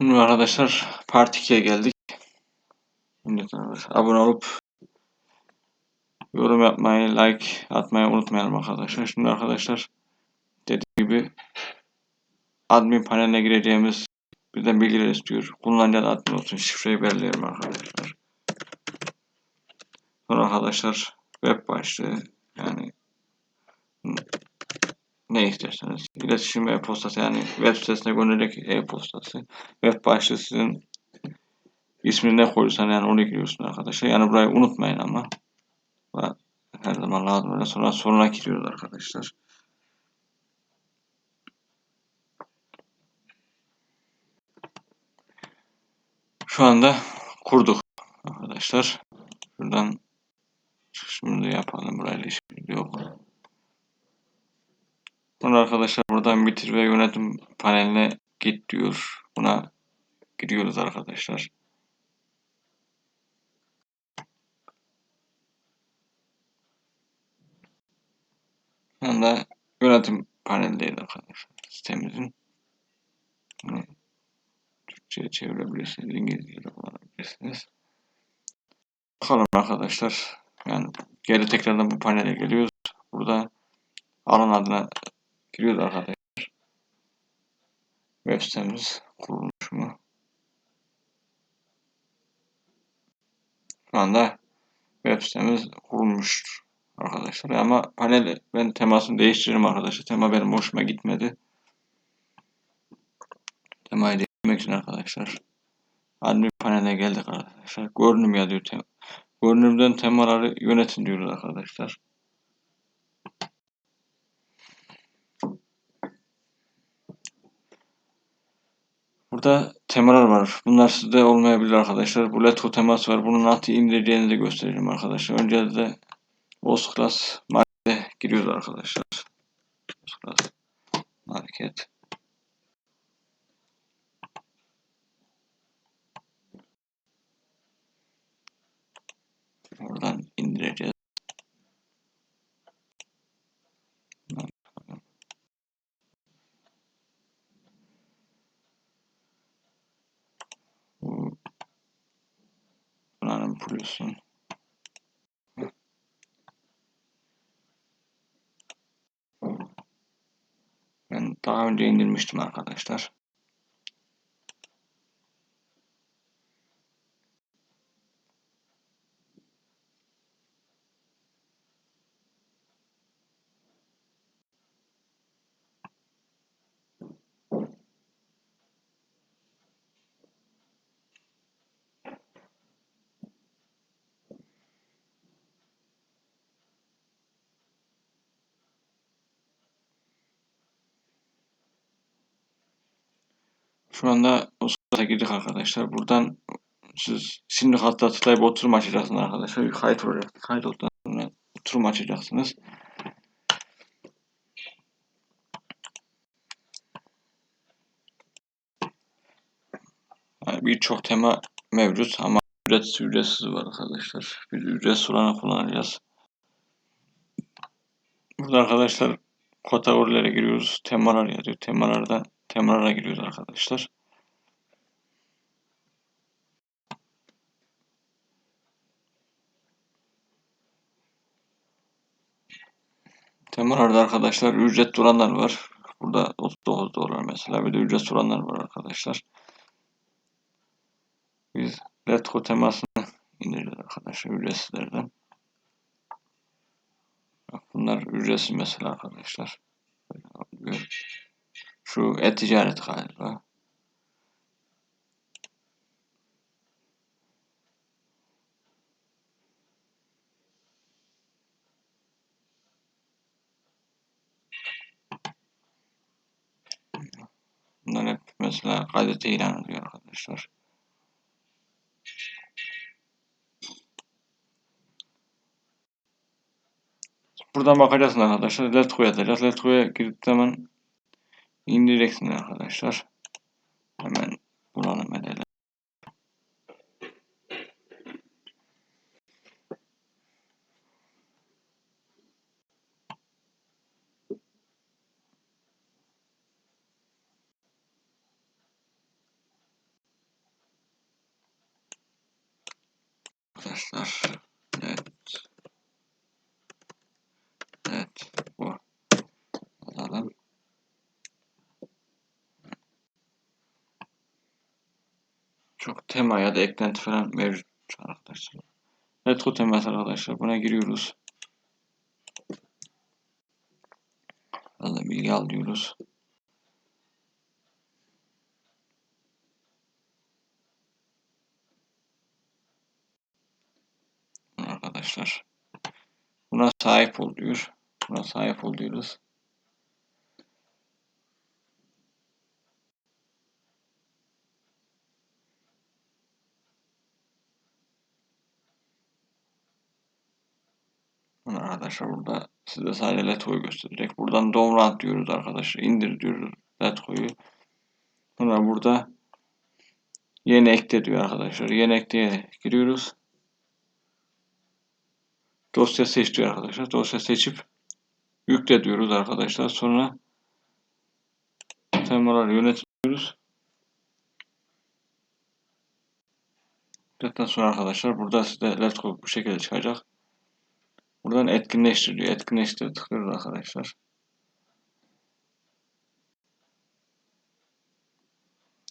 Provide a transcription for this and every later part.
Şimdi arkadaşlar Part 2'ye geldik. Abone olup yorum yapmayı, like atmayı unutmayalım arkadaşlar. Şimdi arkadaşlar dediğim gibi admin paneline gireceğimiz bizden bilgiler istiyor. Kullanıcı adı admin olsun. Şifreyi belirleyelim arkadaşlar. Sonra arkadaşlar web başlığı ne isterseniz iletişim e-postası yani web sitesine gönderecek e-postası web başlığı sizin ismini ne koyursan yani onu giriyorsun arkadaşlar. Yani burayı unutmayın ama. Her zaman lazım öyle sonra soruna giriyoruz arkadaşlar. Şu anda kurduk arkadaşlar. Şuradan şimdi yapalım burayla işimiz yok. Sonra arkadaşlar buradan bitir ve yönetim paneline git diyor. Buna giriyoruz arkadaşlar. Şu anda yönetim panelindeyiz arkadaşlar sitemizin. Bunu Türkçe'ye çevirebilirsiniz, İngilizce'ye kullanabilirsiniz. Bakalım arkadaşlar. Yani geri tekrardan bu panele geliyoruz. Burada alan adına giriyoruz arkadaşlar. Web sitemiz kurulmuş mu? Şu anda web sitemiz kurulmuştur arkadaşlar. Ama panel ben temasını değiştiririm arkadaşlar. Tema benim hoşuma gitmedi. Temayı değiştirmek için arkadaşlar. Admin paneline geldik arkadaşlar. Görünüm yazıyor. Tem Görünümden temaları yönetin diyoruz arkadaşlar. Burada temalar var. Bunlar sizde olmayabilir arkadaşlar. Bu Letgo teması var. Bunu nasıl indireceğinizi de göstereceğim arkadaşlar. Önce de Osclass markete giriyoruz arkadaşlar. Osclass market. Oradan indireceğiz. Plus'un Ben daha önce indirmiştim arkadaşlar. Şu anda o sırada girdik arkadaşlar. Buradan siz şimdi hatta tıklayıp oturum açacaksınız arkadaşlar. Bir kayıt olacak. Kayıt olduktan sonra oturum açacaksınız. Yani Birçok tema mevcut ama ücretsiz ücretsiz var arkadaşlar. Biz ücretsiz olanı kullanacağız. Burada arkadaşlar kategorilere giriyoruz. Temalar yazıyor. Temalardan temalara giriyoruz arkadaşlar. Temalarda arkadaşlar ücret olanlar var. Burada 39 dolar mesela. Bir de ücret olanlar var arkadaşlar. Biz Letgo temasını indireceğiz arkadaşlar ücretsizlerden. Bunlar ücretsiz mesela arkadaşlar. Şu e-ticaret galiba. Bunlar hep mesela gazete ilan ediyor arkadaşlar. Buradan bakacaksın arkadaşlar. Letgo'ya yazacağız. Letgo'ya girip zaman indireceksin arkadaşlar. Hemen bulalım edelim. arkadaşlar. Çok tema ya da eklenti falan mevcut arkadaşlar. Retro teması arkadaşlar. Buna giriyoruz. Burada bilgi al diyoruz. Arkadaşlar. Buna sahip ol diyor. Buna sahip ol diyoruz. Bunu arkadaşlar burada size sadece Letgo'yu gösterecek. Buradan download diyoruz arkadaşlar. İndir diyoruz Letgo'yu. Sonra burada yeni ekle diyor arkadaşlar. Yeni ekleye giriyoruz. Dosya seç diyor arkadaşlar. Dosya seçip yükle diyoruz arkadaşlar. Sonra temaları yönetiyoruz. Zaten sonra arkadaşlar burada size Letgo bu şekilde çıkacak. Buradan etkinleştir diyor. Etkinleştir tıklıyoruz arkadaşlar.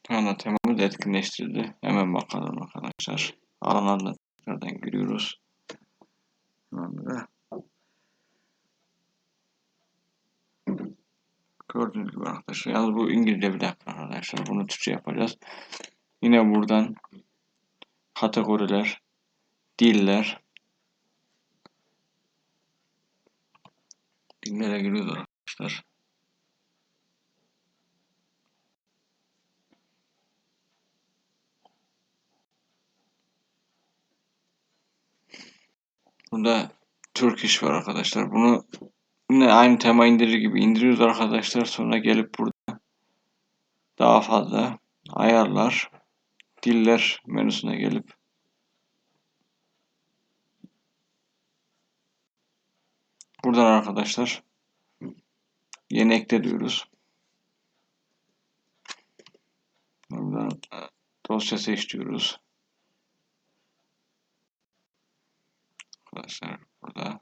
Şu anda temamız etkinleştirdi. Hemen bakalım arkadaşlar. Alanlarına tekrardan giriyoruz. Tamamdır. Gördüğünüz gibi arkadaşlar. Yalnız bu İngilizce bir dakika arkadaşlar. Bunu Türkçe yapacağız. Yine buradan kategoriler, diller, dillere giriyoruz arkadaşlar. Burada Turkish var arkadaşlar. Bunu yine aynı tema indirir gibi indiriyoruz arkadaşlar. Sonra gelip burada daha fazla ayarlar diller menüsüne gelip buradan arkadaşlar yeni ekle diyoruz. Buradan dosya seç diyoruz. Arkadaşlar burada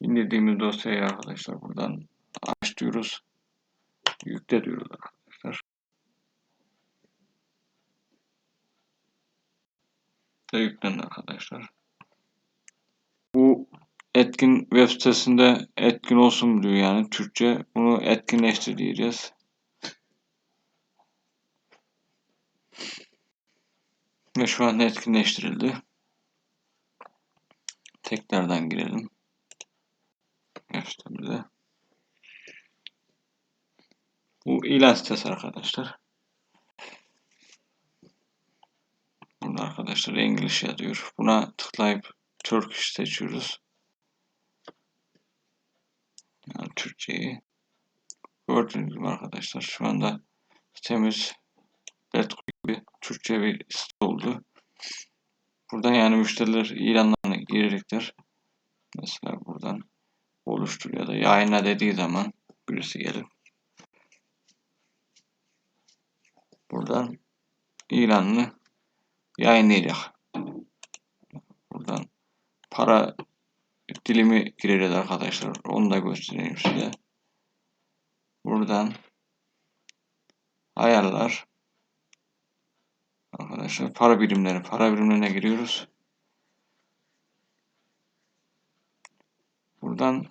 indirdiğimiz dosyayı arkadaşlar buradan aç diyoruz. Yükle diyoruz arkadaşlar. Da yüklendi arkadaşlar. Etkin web sitesinde etkin olsun diyor yani Türkçe. Bunu etkinleştir diyeceğiz. Ve şu an etkinleştirildi. Tekrardan girelim. Gösterimize. Bu ilan sitesi arkadaşlar. Burada arkadaşlar English yazıyor. Buna tıklayıp Turkish seçiyoruz. Yani Türkçeyi. Gördüğünüz gibi arkadaşlar şu anda sitemiz Letgo gibi Türkçe bir site oldu. Buradan yani müşteriler ilanlarını girecekler. Mesela buradan oluştur ya da yayınla dediği zaman birisi gelip buradan ilanını yayınlayacak. Buradan para dilimi gireceğiz arkadaşlar. Onu da göstereyim size. Buradan ayarlar arkadaşlar para birimleri para birimlerine giriyoruz. Buradan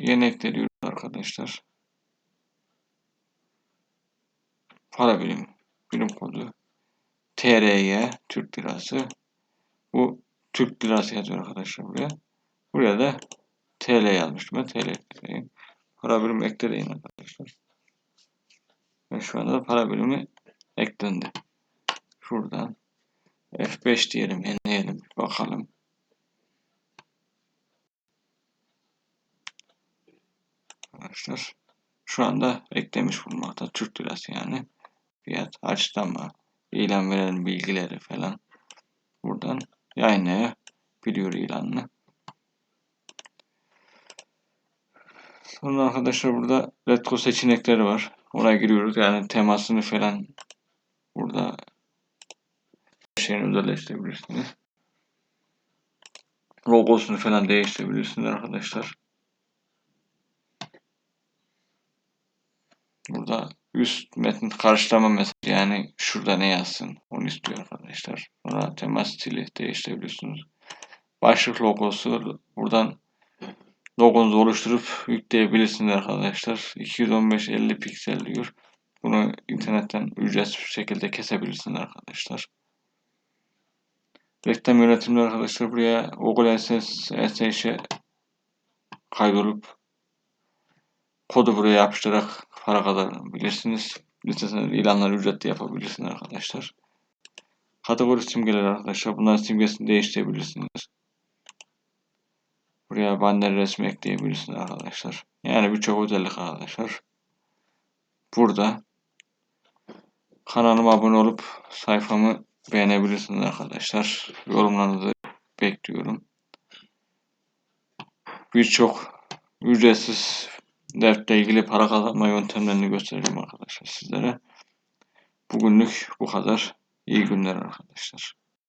yeni ekliyoruz arkadaşlar. Para birim birim kodu TRY Türk lirası. Bu Türk lirası yazıyor arkadaşlar buraya. Buraya da TL yazmıştım ben. TL ekleyin. Para birimi ekleyin arkadaşlar. Ve şu anda da para birimi eklendi. Şuradan F5 diyelim, deneyelim, bakalım. Arkadaşlar şu anda eklemiş bulunmakta. Türk lirası yani. Fiyat açıklama, ilan veren bilgileri falan. Buradan yayınlayabiliyor ilanını. Sonra arkadaşlar burada Letgo seçenekleri var. Oraya giriyoruz. Yani temasını falan burada şeyini özelleştirebilirsiniz. logosunu falan değiştirebilirsiniz arkadaşlar. Burada üst metin karşılama mesajı yani şurada ne yazsın onu istiyor arkadaşlar. Sonra temas stili değiştirebiliyorsunuz. Başlık logosu buradan logonuzu oluşturup yükleyebilirsiniz arkadaşlar. 215 50 piksel diyor. Bunu internetten ücretsiz bir şekilde kesebilirsiniz arkadaşlar. Reklam yönetimleri arkadaşlar buraya Google AdSense, AdSense'e kaydolup kodu buraya yapıştırarak para kazanabilirsiniz. Listesinde ilanları ücretli yapabilirsiniz arkadaşlar. Kategori simgeleri arkadaşlar. Bunların simgesini değiştirebilirsiniz. Buraya banner resmi ekleyebilirsiniz arkadaşlar. Yani birçok özellik arkadaşlar. Burada kanalıma abone olup sayfamı beğenebilirsiniz arkadaşlar. Yorumlarınızı bekliyorum. Birçok ücretsiz dertle ilgili para kazanma yöntemlerini göstereceğim arkadaşlar sizlere. Bugünlük bu kadar. İyi günler arkadaşlar.